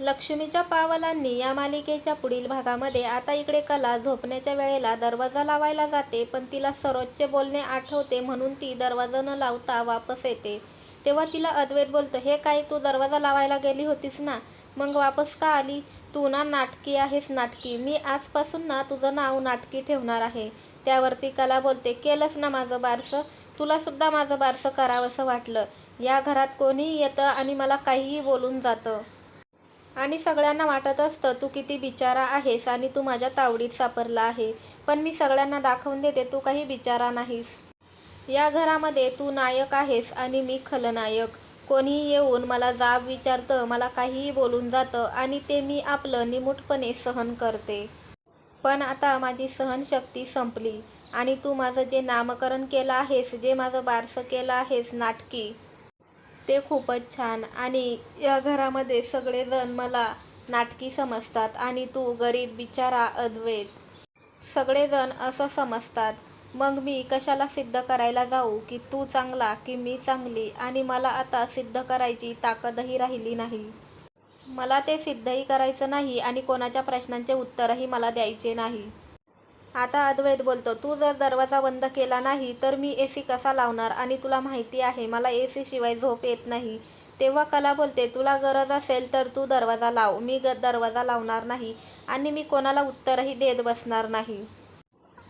लक्ष्मीच्या पावलांनी या मालिकेच्या पुढील भागामध्ये आता इकडे कला झोपण्याच्या वेळेला दरवाजा लावायला जाते पण तिला सरोजचे बोलणे आठवते म्हणून ती दरवाजा न लावता वापस येते. तेव्हा तिला अद्वैत बोलतो हे काय तू दरवाजा लावायला गेली होतीस ना? मग वापस का आली? तू ना नाटकी आहेस नाटकी. मी आजपासून ना तुझं नाव नाटकी ठेवणार आहे. त्यावरती कला बोलते केलंस ना माझं बारसं? तुलासुद्धा माझं बारसं करावंसं वाटलं. या घरात कोणीही येतं आणि मला काहीही बोलून जातं. आणि सगळ्यांना वाटत असतं तू किती बिचारा आहेस आणि तू माझ्या तावडीत सापडला आहे. पण मी सगळ्यांना दाखवून देते तू काही बिचारा नाहीस. या घरामध्ये तू नायक आहेस आणि मी खलनायक. कोणीही येऊन मला जाब विचारतं मला काहीही बोलून जातं आणि ते मी आपलं निमूटपणे सहन करते. पण आता माझी सहनशक्ती संपली आणि तू माझं जे नामकरण केलं आहेस जे माझं बारसं केलं आहेस नाटकी ते खूपच छान. आणि या घरामध्ये सगळेजण मला नाटकी समजतात आणि तू गरीब बिचारा अद्वैत. सगळेजण असं समजतात. मग मी कशाला सिद्ध करायला जाऊ? की तू चांगला की मी चांगली? आणि मला आता सिद्ध करायची ताकदही राहिली नाही. मला ते सिद्धही करायचं नाही आणि कोणाच्या प्रश्नांचे उत्तरही मला द्यायचे नाही. आता अद्वैत बोलतो तू जर दरवाजा बंद केला नाही तर मी ए सी कसा लावणार? आणि तुला माहिती आहे मला ए सी शिवाय झोप येत नाही. तेव्हा कला बोलते तुला गरज असेल तर तू दरवाजा लाव. मी ग दरवाजा लावणार नाही आणि मी कोणाला उत्तरही देत बसणार नाही.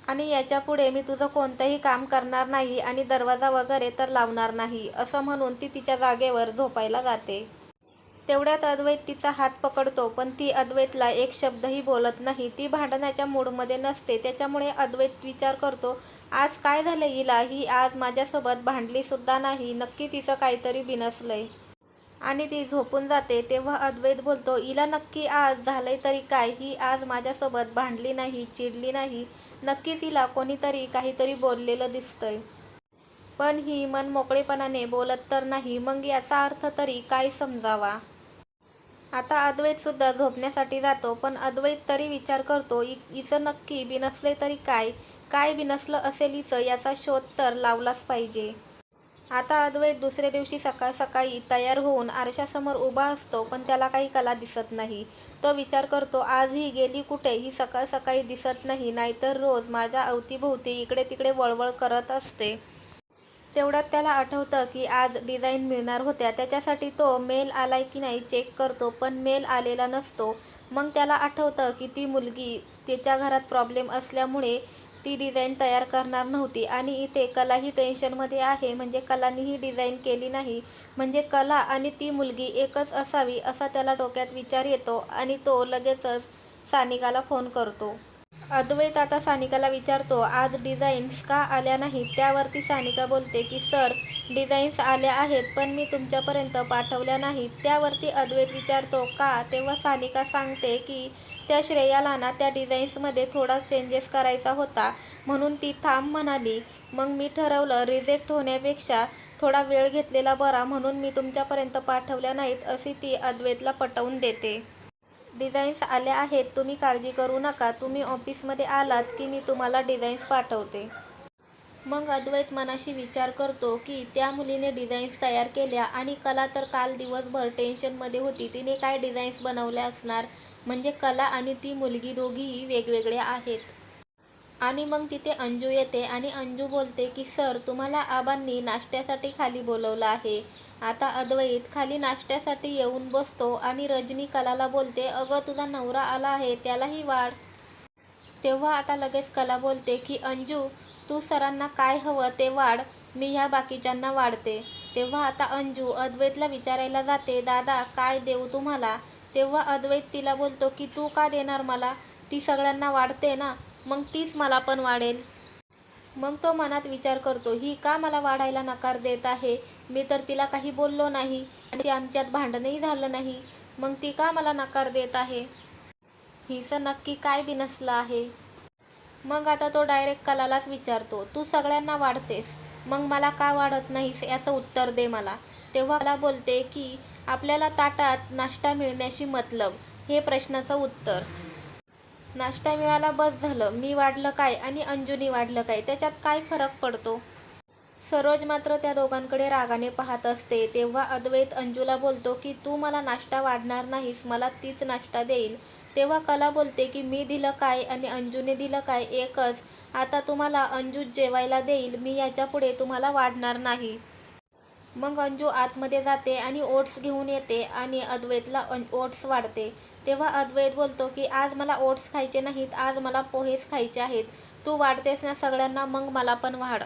आणि याच्यापुढे मी तुझं कोणतंही काम करणार नाही आणि दरवाजा वगैरे तर लावणार नाही. असं म्हणून ती तिच्या जागेवर झोपायला जाते. तेवढ्यात अद्वैत तिचा हात पकडतो पण ती अद्वैतला एक शब्दही बोलत नाही. ती भांडण्याच्या मूडमध्ये नसते त्याच्यामुळे अद्वैत विचार करतो आज काय झालं हिला? ही आज माझ्यासोबत भांडलीसुद्धा नाही नक्की तिचं काहीतरी बिनसलंय. आणि ती झोपून जाते तेव्हा अद्वैत बोलतो हिला नक्की आज झालंय तरी काय? ही आज माझ्यासोबत भांडली नाही चिडली नाही नक्कीच हिला कोणीतरी काहीतरी बोललेलं दिसतंय. पण ही मन मोकळेपणाने बोलत तर नाही मग याचा अर्थ तरी काय समजावा? आता अद्वैत सुद्धा झोपण्यासाठी जातो पण अद्वैत तरी विचार करतो इ नक्की बिनसले तरी काय? काय बिनसलं असेल इचं? याचा शोध तर लावलाच पाहिजे. आता अद्वैत दुसऱ्या दिवशी सकाळ सकाळी तयार होऊन आरशासमोर उभा असतो पण त्याला काही कला दिसत नाही. तो विचार करतो आज ही गेली कुठे? ही सकाळ सकाळी दिसत नाही नाहीतर रोज माझ्या अवतीभोवती इकडे तिकडे वळवळ करत असते. तेवढ्यात त्याला आठवतं की आज डिझाईन मिळणार होत्या. त्याच्यासाठी तो मेल आलाय की नाही चेक करतो पण मेल आलेला नसतो. मग त्याला आठवतं की ती मुलगी तिच्या घरात प्रॉब्लेम असल्यामुळे ती डिझाईन तयार करणार नव्हती. आणि इथे कलाही टेन्शनमध्ये आहे म्हणजे कलानीही डिझाईन केली नाही. म्हणजे कला आणि ती मुलगी एकच असावी असा त्याला डोक्यात विचार येतो आणि तो लगेचच सानिकाला फोन करतो. अद्वैत आता सानिकाला विचारतो आज डिझाईन्स का आल्या नाहीत? त्यावरती सानिका बोलते की सर डिझाईन्स आल्या आहेत पण मी तुमच्यापर्यंत पाठवल्या नाहीत. त्यावरती अद्वैत विचारतो का? तेव्हा सानिका सांगते की त्या श्रेयाला ना त्या डिझाईन्समध्ये थोडा चेंजेस करायचा होता म्हणून ती थांब म्हणाली. मग मी ठरवलं रिजेक्ट होण्यापेक्षा थोडा वेळ घेतलेला बरा म्हणून मी तुमच्यापर्यंत पाठवल्या नाहीत अशी ती अद्वैतला पटवून देते. डिझाईन्स आल्या आहेत तुम्ही काळजी करू नका. तुम्ही ऑफिसमध्ये आलात की मी तुम्हाला डिझाईन्स पाठवते. मग अद्वैत मनाशी विचार करतो की त्या मुलीने डिझाईन्स तयार केल्या आणि कला तर काल दिवसभर टेन्शनमध्ये होती. तिने काय डिझाईन्स बनवल्या असणार? म्हणजे कला आणि ती मुलगी दोघीही वेगवेगळ्या आहेत. आणि मग तिथे अंजू येते आणि अंजू बोलते की सर तुम्हाला आबांनी नाश्त्यासाठी खाली बोलवलं आहे. आता अद्वैत खाली नाश्त्यासाठी येऊन बसतो आणि रजनी कलाला बोलते अगं तुझा नवरा आला आहे त्यालाही वाढ. तेव्हा आता लगेच कला बोलते की अंजू तू सरांना काय हवं ते वाढ मी ह्या बाकीच्यांना वाढते. तेव्हा आता अंजू अद्वैतला विचारायला जाते दादा काय देऊ तुम्हाला? तेव्हा अद्वैत तिला बोलतो की तू का देणार मला? ती सगळ्यांना वाढते ना. मग तीच मला पण वाढेल. मग तो मनात विचार करतो ही का मला वाढायला नकार देत आहे? मी तर तिला काही बोललो नाही. आणि आमच्यात भांडणही झालं नाही. मग ती का मला नकार देत आहे? हिचं नक्की काय बिनसलं आहे? मग आता तो डायरेक्ट कलालाच विचारतो तू सगळ्यांना वाढतेस. मग मला का वाढत नाहीस याचं उत्तर दे मला. तेव्हा मला बोलते की आपल्याला ताटात नाश्ता मिळण्याशी मतलब हे प्रश्नाचं उत्तर. नाश्ता मिळाला बस झालं. मी वाढलं काय आणि अंजुनी वाढलं काय? त्याच्यात काय फरक पडतो? सरोज मात्र त्या दोघांकडे रागाने पाहत असते. तेव्हा अद्वैत अंजूला बोलतो की तू मला नाश्ता वाढणार नाहीस मला तीच नाश्ता देईल. तेव्हा कला बोलते की मी दिलं काय आणि अंजूने दिलं काय? एकच. आता तुम्हाला अंजू जेवायला देईल. मी याच्यापुढे तुम्हाला वाढणार नाही. मग अंजू आतमध्ये जाते आणि ओट्स घेऊन येते आणि अद्वैतला ओट्स वाढते. तेव्हा अद्वैत बोलतो की आज मला ओट्स खायचे नाहीत आज मला पोहेच खायचे आहेत. तू वाढतेस ना सगळ्यांना मग मला पण वाढ.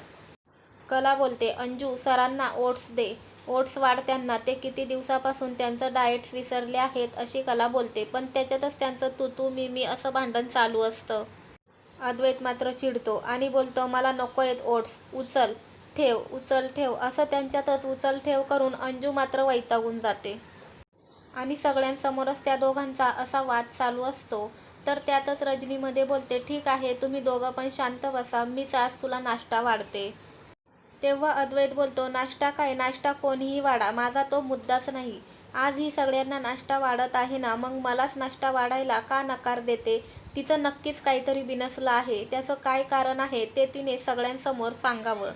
कला बोलते अंजू सरांना ओट्स दे. ओट्स वाढ त्यांना ते किती दिवसापासून त्यांचं डाएट्स विसरले आहेत अशी कला बोलते पण त्याच्यातच त्यांचं तू तू मी मी असं भांडण चालू असतं. अद्वैत मात्र चिडतो आणि बोलतो मला नको आहेत ओट्स. उचल. ठेव उचल ठेव असं त्यांच्यातच उचल ठेव करून अंजू मात्र वैतागून जाते. आणि सगळ्यांसमोरच त्या दोघांचा असा वाद चालू असतो. तर त्यातच रजनीमध्ये बोलते ठीक आहे तुम्ही दोघं पण शांत बसा मीच आज तुला नाश्ता वाढते. तेव्हा अद्वैत बोलतो नाश्ता काय? नाश्ता कोणीही वाढा माझा तो मुद्दाच नाही. आज ही सगळ्यांना नाश्ता वाढत आहे ना मग मलाच नाश्ता वाढायला का नकार देते? तिचं नक्कीच काहीतरी बिनसलं आहे. त्याचं काय कारण आहे ते तिने सगळ्यांसमोर सांगावं.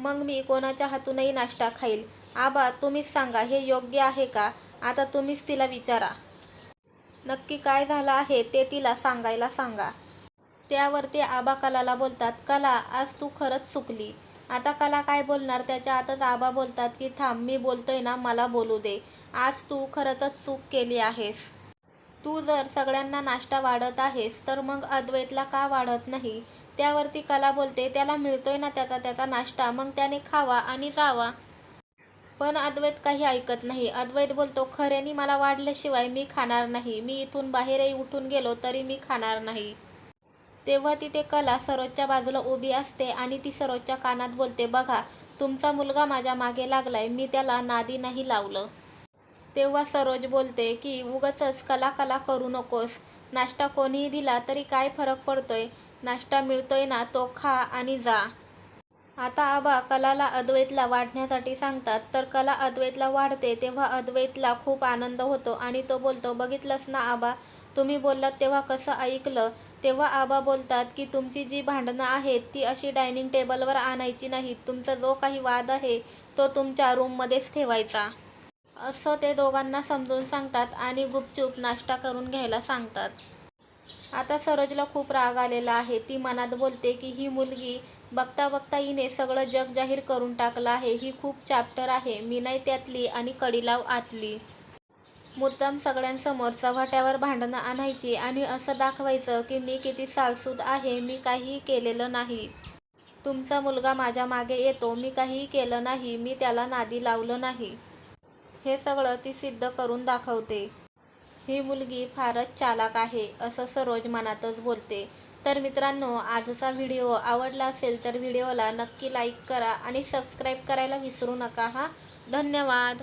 मग मी कोणाच्या हातूनही नाश्ता खाईल. आबा तुम्हीच सांगा हे योग्य आहे का? आता तुम्हीच तिला विचारा. नक्की काय झालं आहे ते तिला सांगायला सांगा. त्यावर ते आबा कलाला बोलतात कला आज तू खरंच चुकली. आता कला काय बोलणार? त्याच्या आताच आबा बोलतात की थांब मी बोलतोय ना मला बोलू दे. आज तू खरंच चूक केली आहेस. तू जर सगळ्यांना नाश्ता वाढत आहेस तर मग अद्वैतला का वाढत नाही? त्यावरती कला बोलते त्याला मिळतोय ना त्याचा त्याचा नाश्ता मग त्याने खावा आणि जावा. पण अद्वैत काही ऐकत नाही. अद्वैत बोलतो खऱ्यानी मला वाढल्याशिवाय मी खाणार नाही. मी इथून बाहेरही उठून गेलो तरी मी खाणार नाही. तेव्हा तिथे कला सरोजच्या बाजूला उभी असते आणि ती सरोजच्या कानात बोलते बघा तुमचा मुलगा माझ्या मागे लागलाय. मी त्याला नादी नाही लावलं. तेव्हा सरोज बोलते की उगाचच कला कला करू नकोस. नाश्ता कोणीही दिला तरी काय फरक पडतोय? नाश्ता मिळतोय ना तो खा आणि जा. आता आबा कलाला अद्वैतला वाढण्यासाठी सांगतात तर कला अद्वैतला वाढते तेव्हा अद्वैतला खूप आनंद होतो आणि तो बोलतो बघितलंस ना आबा तुम्ही बोललात तेव्हा कसं ऐकलं? तेव्हा आबा बोलतात की तुमची जी भांडणं आहेत ती अशी डायनिंग टेबलवर आणायची नाहीत. तुमचा जो काही वाद आहे तो तुमच्या रूममध्येच ठेवायचा. असं ते दोघांना समजून सांगतात आणि गुपचूप नाश्ता करून घ्यायला सांगतात. आता सरोजला खूप राग आलेला आहे. ती मनात बोलते की ही मुलगी बघता बघता हिने सगळं जग जाहीर करून टाकलं आहे. ही खूप चॅप्टर आहे. मी नाही त्यातली आणि कडीलाव आतली. मुद्दाम सगळ्यांसमोर चव्हाट्यावर भांडणं आणायची आणि असं दाखवायचं की मी किती साळसूद आहे मी काहीही केलेलं नाही. तुमचा मुलगा माझ्या मागे येतो मी काहीही केलं नाही मी त्याला नादी लावलं नाही. हे सगळं ती सिद्ध करून दाखवते. ही मुलगी फारच चालाक आहे असं सरोज मनातच बोलते. तर मित्रांनो आजचा व्हिडिओ आवडला असेल तर व्हिडिओला नक्की लाईक करा आणि सबस्क्राईब करायला विसरू नका हा? धन्यवाद.